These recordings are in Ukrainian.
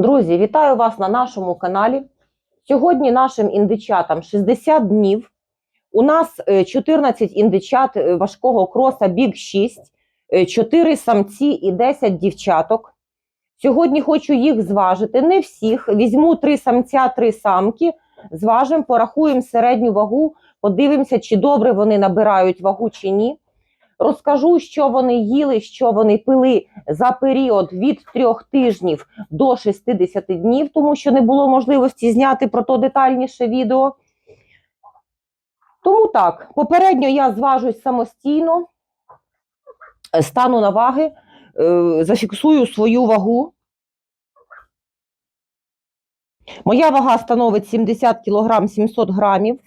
Друзі, вітаю вас на нашому каналі. Сьогодні нашим індичатам 60 днів. У нас е, 14 індичат е, важкого кроса Big 6, 4 самці і 10 дівчаток. Сьогодні хочу їх зважити. Не всіх. Візьму 3 самця, 3 самки. Зважимо, порахуємо середню вагу, подивимося, чи добре вони набирають вагу чи ні. Розкажу, що вони їли, що вони пили за період від 3 тижнів до 60 днів, тому що не було можливості зняти про то детальніше відео. Тому так, попередньо я зважусь самостійно, стану на ваги, е, зафіксую свою вагу. Моя вага становить 70 кг 700 грамів.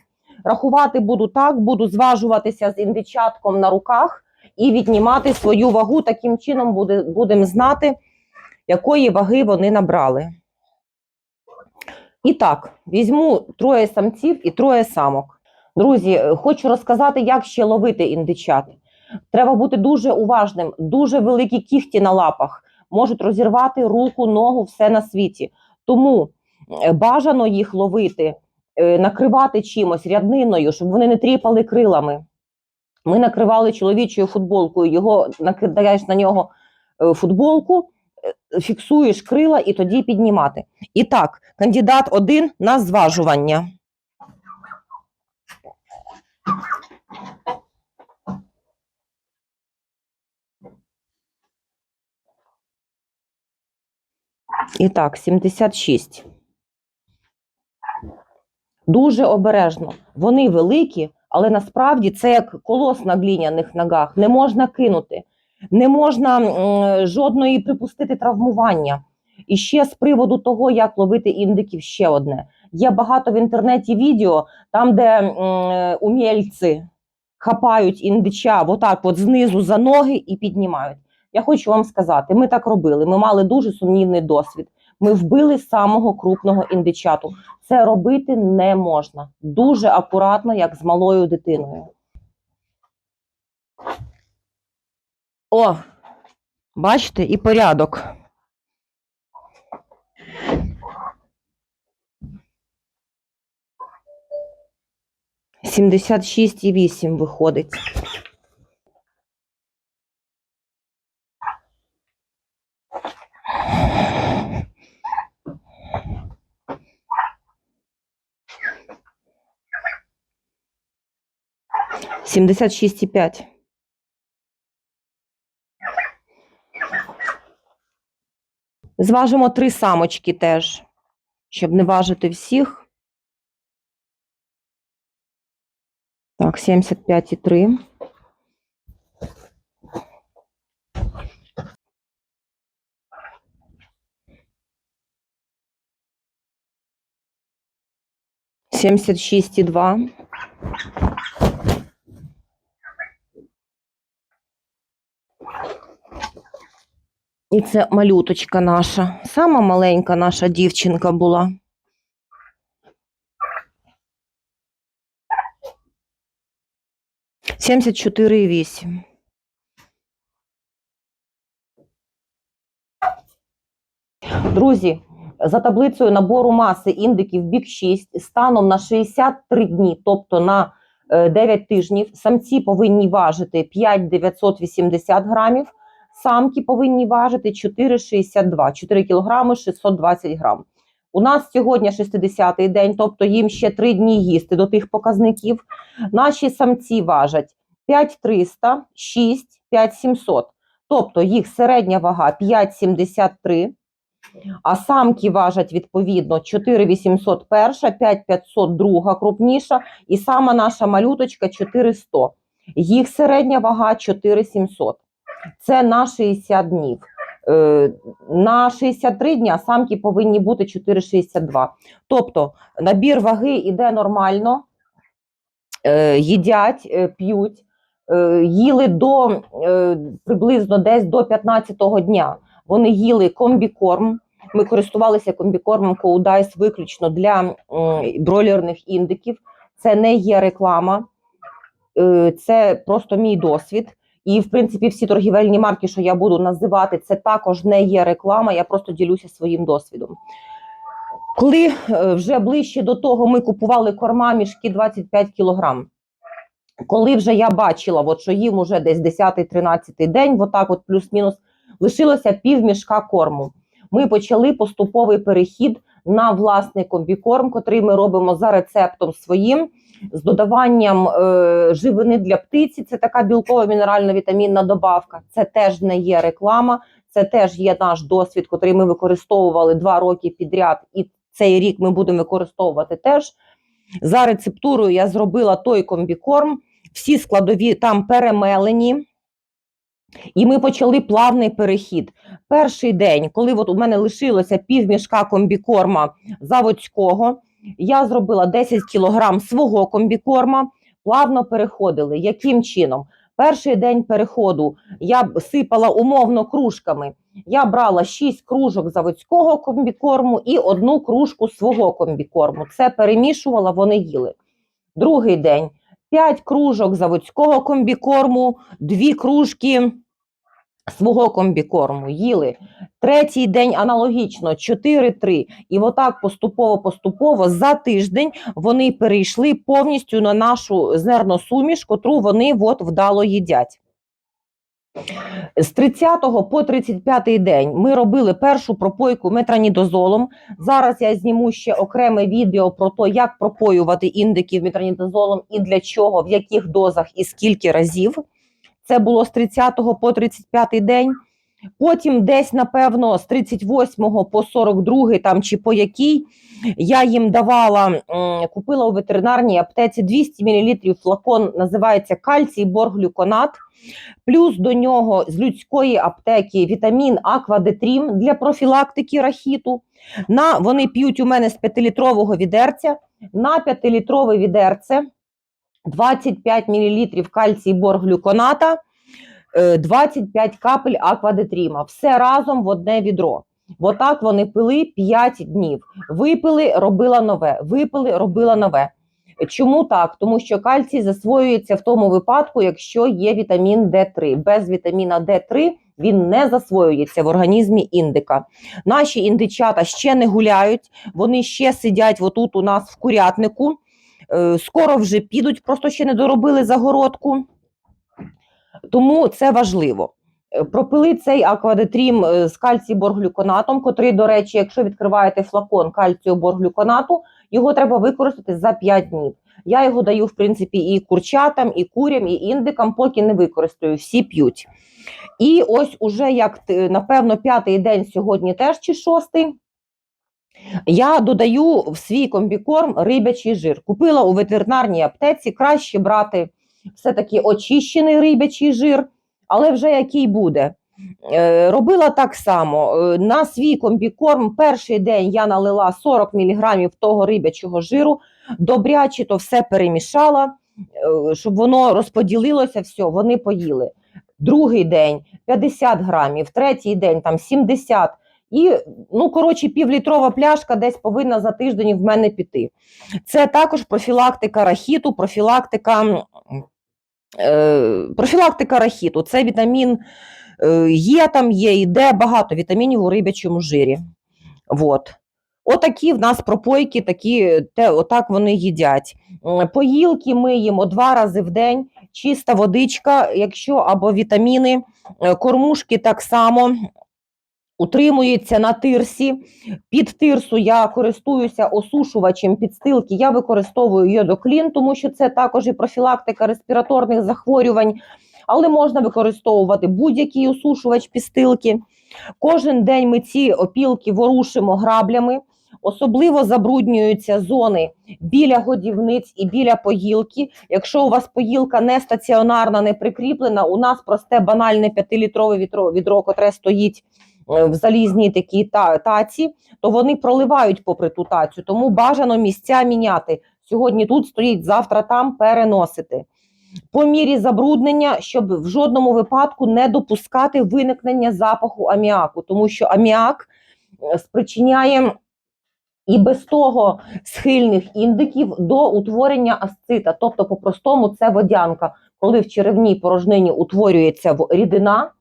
Рахувати буду так, буду зважуватися з індичатком на руках і віднімати свою вагу. Таким чином буде, будемо знати, якої ваги вони набрали. І так, візьму троє самців і троє самок. Друзі, хочу розказати, як ще ловити індичат. Треба бути дуже уважним, дуже великі кіхті на лапах, можуть розірвати руку, ногу, все на світі. Тому е, бажано їх ловити, е, накривати чимось рядниною, щоб вони не тріпали крилами. Ми накривали чоловічою футболкою, його накидаєш на нього е, футболку, е, фіксуєш крила і тоді піднімати. І так, кандидат один на зважування. І так, 76. Дуже обережно. Вони великі, але насправді це як колос на гліняних ногах. Не можна кинути, не можна жодної припустити травмування. І ще з приводу того, як ловити індиків, ще одне. Є багато в інтернеті відео, там, де м, умільці хапають індича отак от знизу за ноги і піднімають. Я хочу вам сказати, ми так робили. Ми мали дуже сумнівний досвід. Ми вбили самого крупного індичату. Це робити не можна. Дуже акуратно, як з малою дитиною. О, бачите, і порядок. Сімдесят шість і вісім виходить. Сімдесят шість і п'ять. Зважимо три самочки теж, щоб не важити всіх. Так, 75,3. Семьдесят шесть и два. І це малюточка наша. Сама маленька наша дівчинка була. Сімдесят чотири вісім. Друзі, за таблицею набору маси індиків бік 6 станом на 63 дні, тобто на е, 9 тижнів, самці повинні важити 5,980 грамів, самки повинні важити 4,62, 4 кілограми 620 грам. У нас сьогодні 60-й день, тобто їм ще 3 дні їсти до тих показників. Наші самці важать 5300, 6, 5700. Тобто їх середня вага 5,73, а самки важать відповідно 4,801, 5,500 друга крупніша, і сама наша малюточка 400. Їх середня вага 4,700. Це на 60 днів. Е, На 63 дня самки повинні бути 4,62. Тобто набір ваги йде нормально, е, їдять, е, п'ють, їли до приблизно десь до 15-го дня. Вони їли комбікорм. Ми користувалися комбікормом Коудайс виключно для бройлерних індиків. Це не є реклама, це просто мій досвід. І, в принципі, всі торгівельні марки, що я буду називати, це також не є реклама. Я просто ділюся своїм досвідом. Коли е, вже ближче до того ми купували корма мішки 25 кілограм. Коли вже я бачила, от, що їм уже десь 10-13 день, отак от плюс-мінус, лишилося пів мішка корму. Ми почали поступовий перехід на власний комбікорм, котрий ми робимо за рецептом своїм, з додаванням е, живини для птиці. Це така білкова мінеральна вітамінна добавка. Це теж не є реклама, це теж є наш досвід, котрий ми використовували два роки підряд, і цей рік ми будемо використовувати теж. За рецептурою я зробила той комбікорм, всі складові там перемелені. І ми почали плавний перехід. Перший день, коли от у мене лишилося півмішка комбікорма заводського, я зробила 10 кілограм свого комбікорма, плавно переходили. Яким чином? Перший день переходу я сипала умовно кружками. Я брала 6 кружок заводського комбікорму і одну кружку свого комбікорму. Це перемішувала, вони їли. Другий день 5 кружок заводського комбікорму, 2 кружки свого комбікорму їли. Третій день аналогічно 4-3. І отак поступово-поступово за тиждень вони перейшли повністю на нашу зерносуміш, котру вони от вдало їдять. З 30 по 35 день ми робили першу пропойку метранідозолом. Зараз я зніму ще окреме відео про те, як пропоювати індиків метранідозолом і для чого, в яких дозах і скільки разів. Це було з 30 по 35 день. Потім десь, напевно, з 38 по 42 там чи по якій я їм давала, купила у ветеринарній аптеці 200 мл флакон, називається кальцій борглюконат. Плюс до нього з людської аптеки вітамін Аквадетрім для профілактики рахіту. На, вони п'ють у мене з 5-літрового відерця. На 5-літрове відерце 25 мл кальцій борглюконата, е, 25 капель аквадетріма. Все разом в одне відро. Отак вони пили 5 днів. Випили, робила нове. Випили, робила нове. Чому так? Тому що кальцій засвоюється в тому випадку, якщо є вітамін Д3. Без вітаміна Д3 він не засвоюється в організмі індика. Наші індичата ще не гуляють, вони ще сидять отут у нас в курятнику. Е, Скоро вже підуть, просто ще не доробили загородку. Тому це важливо. Е, Пропили цей аквадетрім е, з кальцій-борглюконатом, котрий, до речі, якщо відкриваєте флакон кальцію-борглюконату, його треба використати за 5 днів. Я його даю, в принципі, і курчатам, і курям, і індикам, поки не використаю, всі п'ють. І ось уже як напевно п'ятий день сьогодні теж чи шостий. Я додаю в свій комбікорм рибячий жир. Купила у ветеринарній аптеці, краще брати все-таки очищений рибячий жир, але вже який буде. Е, Робила так само. Е, На свій комбікорм перший день я налила 40 мг того рибячого жиру, добряче то все перемішала, е, щоб воно розподілилося, все, вони поїли. Другий день 50 грамів, третій день там 70. І, ну, коротше, півлітрова пляшка десь повинна за тиждень в мене піти. Це також профілактика рахіту, профілактика, е, профілактика рахіту. Це вітамін е, є, там є і Д, багато вітамінів у рибячому жирі. Вот. Отакі в нас пропойки, такі, те, отак вони їдять. Поїлки ми їмо два рази в день, чиста водичка, якщо або вітаміни, е, кормушки так само утримується на тирсі. Під тирсу я користуюся осушувачем підстилки. Я використовую йодоклін, тому що це також і профілактика респіраторних захворювань, але можна використовувати будь-який осушувач підстилки. Кожен день ми ці опілки ворушимо граблями. Особливо забруднюються зони біля годівниць і біля поїлки. Якщо у вас поїлка не стаціонарна, не прикріплена, у нас просте банальне 5-літрове відро, відро, котре стоїть в залізній такій та- таці, то вони проливають попри ту тацю. Тому бажано місця міняти. Сьогодні тут стоїть, завтра там переносити. По мірі забруднення, щоб в жодному випадку не допускати виникнення запаху аміаку, тому що аміак е, спричиняє і без того схильних індиків до утворення асцита, тобто, по-простому, це водянка. коли в черевній порожнині утворюється рідина.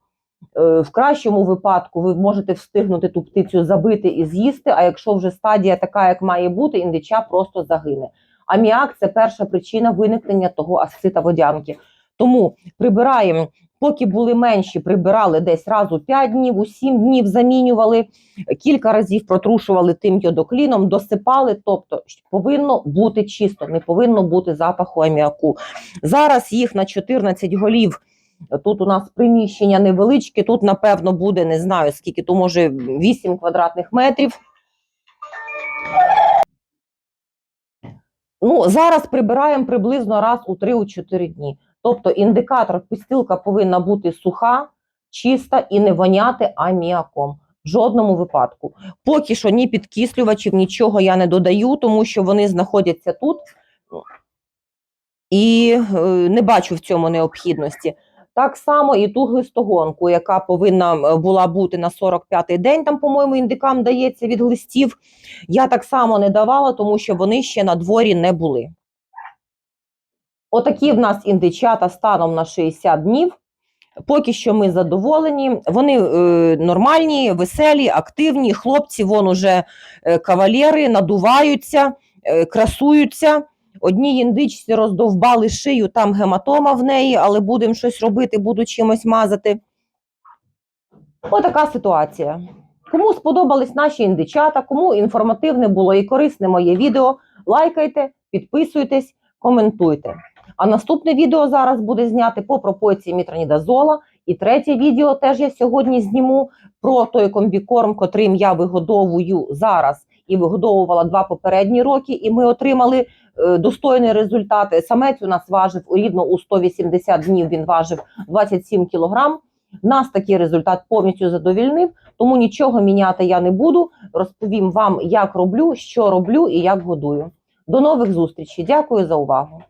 Е, В кращому випадку ви можете встигнути ту птицю забити і з'їсти. А якщо вже стадія така, як має бути, індича просто загине. Аміак це перша причина виникнення того асцита водянки. Тому прибираємо, поки були менші, прибирали десь раз у 5 днів, у 7 днів замінювали, кілька разів протрушували тим йодокліном, досипали. Тобто повинно бути чисто, не повинно бути запаху аміаку. Зараз їх на 14 голів. Тут у нас приміщення невеличке, тут, напевно, буде не знаю скільки, то може 8 квадратних метрів. Ну, зараз прибираємо приблизно раз у 3-4 дні. Тобто індикатор пістилка повинна бути суха, чиста і не воняти аміаком. В жодному випадку. Поки що ні підкислювачів, нічого я не додаю, тому що вони знаходяться тут і е, не бачу в цьому необхідності. Так само і ту глистогонку, яка повинна була бути на 45-й день, там, по-моєму, індикам дається від глистів. Я так само не давала, тому що вони ще на дворі не були. Отакі в нас індичата станом на 60 днів. Поки що ми задоволені. Вони е, нормальні, веселі, активні. Хлопці, вон уже е, кавалери, надуваються, е, красуються. Одній індичці роздовбали шию, там гематома в неї, але будемо щось робити, буду чимось мазати. Отака ситуація. Кому сподобались наші індичата, кому інформативне було і корисне моє відео, лайкайте, підписуйтесь, коментуйте. А наступне відео зараз буде зняти по пропорції мітронідазола. І третє відео теж я сьогодні зніму про той комбікорм, котрим я вигодовую зараз і вигодовувала два попередні роки, і ми отримали е, достойний результат. Самець у нас важив рідно у 180 днів. Він важив 27 кілограм. Нас такий результат повністю задовільнив, тому нічого міняти я не буду. Розповім вам, як роблю, що роблю і як годую. До нових зустрічей. Дякую за увагу.